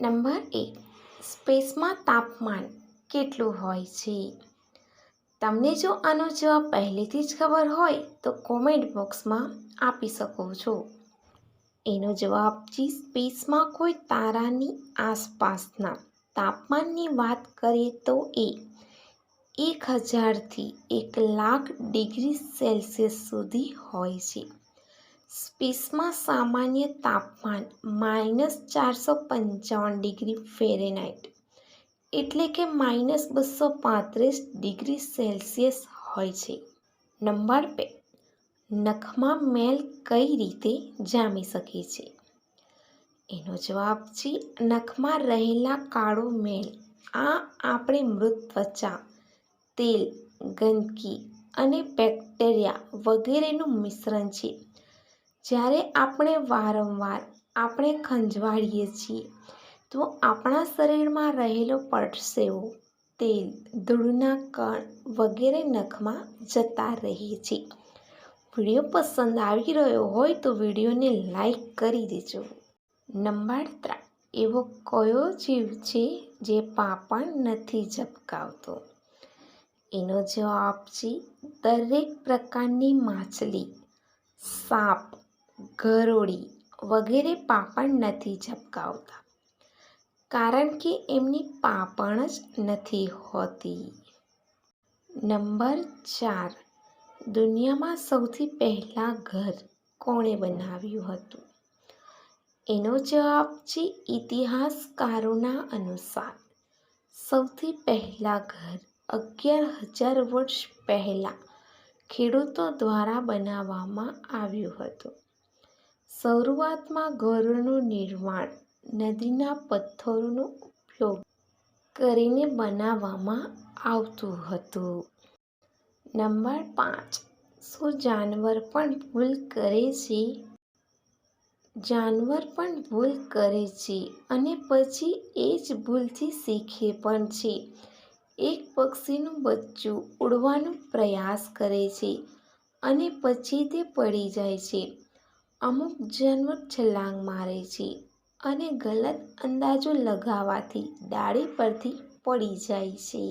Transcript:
Number એક, સ્પેસમાં તાપમાન કેટલું હોય છે? તમને જો આનો જવાબ પહેલેથી જ ખબર હોય, તો કોમેન્ટ બોક્સમાં આપી શકો છો. એનો જવાબ છે, સ્પેસમાં કોઈ તારાની આસપાસના તાપમાનની વાત કરીએ તો એ એક હજારથી એક લાખ ડિગ્રી સેલ્સિયસ સુધી હોય છે. સ્પેસમાં સામાન્ય તાપમાન માઇનસ ચારસો પંચાવન ડિગ્રી ફેરેનાઇટ. એટલે કે માઇનસ બસો પાંત્રીસ ડિગ્રી સેલ્સિયસ હોય છે. નંબર બે. નખમાં મેલ કઈ રીતે જામી શકે છે? એનો જવાબ છે નખમાં રહેલા કાળો મેલ. આ આપણે મૃત ત્વચા, તેલ, ગંદકી અને બેક્ટેરિયા વગેરેનું મિશ્રણ છે. જ્યારે આપણે વારંવાર આપણે ખંજવાળીએ છીએ, તો આપણા શરીરમાં રહેલો પરસેવો તેલ, ધૂળના કણ વગેરે નખમાં જતા રહે છે. વીડિયો પસંદ આવી રહ્યો હોય તો વિડીયોને લાઈક કરી દેજો. નંબર ત્રણ, એવો કયો જીવ છે જે પાપણ નથી ઝબકાવતો એનો જવાબ છે દરેક પ્રકારની માછલી, સાપ ગરોળી વગેરે પાપણ નથી ઝબકાવતા કારણ કે એમની પાપણ જ નથી હોતી. નંબર ચાર. દુનિયામાં સૌથી પહેલાં ઘર કોણે બનાવ્યું હતું? એનો જવાબ છે ઇતિહાસકારોના અનુસાર. સૌથી પહેલાં ઘર અગિયાર હજાર વર્ષ પહેલાં ખેડૂતો દ્વારા બનાવવામાં આવ્યું હતું. શરૂઆતમાં ઘરોનું નિર્માણ, નદીના પથ્થરોનો ઉપયોગ કરીને બનાવવામાં આવતું હતું. નંબર પાંચ. શું જાનવર પણ ભૂલ કરે છે? જાનવર પણ ભૂલ કરે છે અને પછી એ જ ભૂલથી શીખે પણ છે. એક પક્ષીનું બચ્ચું ઉડવાનો પ્રયાસ કરે છે અને પછી તે પડી જાય છે. અમુક જન્મ છલાંગ મારે છે અને ગલત અંદાજો લગાવવાથી ડાળી પરથી પડી જાય છે.